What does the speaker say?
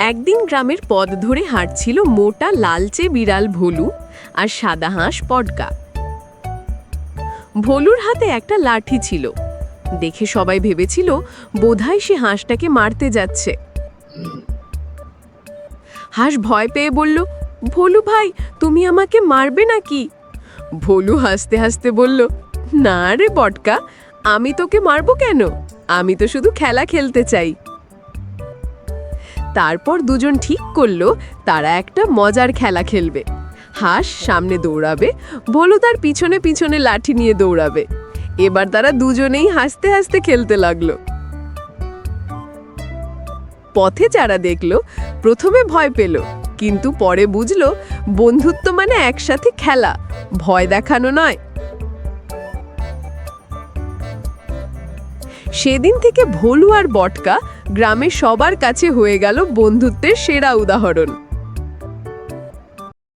একদিন গ্রামের পথ ধরে হাঁটছিল মোটা লালচে বিড়াল ভোলু আর সাদা হাঁস পটকা। ভোলুর হাতে একটা লাঠি ছিল। দেখে সবাই ভেবেছিল বোধহয় সে হাঁসটাকে মারতে যাচ্ছে। হাঁস ভয় পেয়ে বলল, ভোলু ভাই, তুমি আমাকে মারবে নাকি? ভোলু হাসতে হাসতে বলল, না রে বটকা আমি তোকে মারবো কেন? আমি তো শুধু খেলা খেলতে চাই। তারপর দুজন ঠিক করল, তারা একটা মজার খেলা খেলবে। হাঁস সামনে দৌড়াবে, ভোলু তার পিছনে পিছনে লাঠি নিয়ে দৌড়াবে। এবার তারা দুজনেই হাসতে হাসতে খেলতে লাগল। পথে যারা দেখল, প্রথমে ভয় পেল, কিন্তু পরে বুঝলো, বন্ধুত্ব মানে একসাথে খেলা, ভয় দেখানো নয়। সেদিন থেকে ভোলু আর বটকা গ্রামে সবার কাছে হয়ে গেল বন্ধুত্বের সেরা উদাহরণ।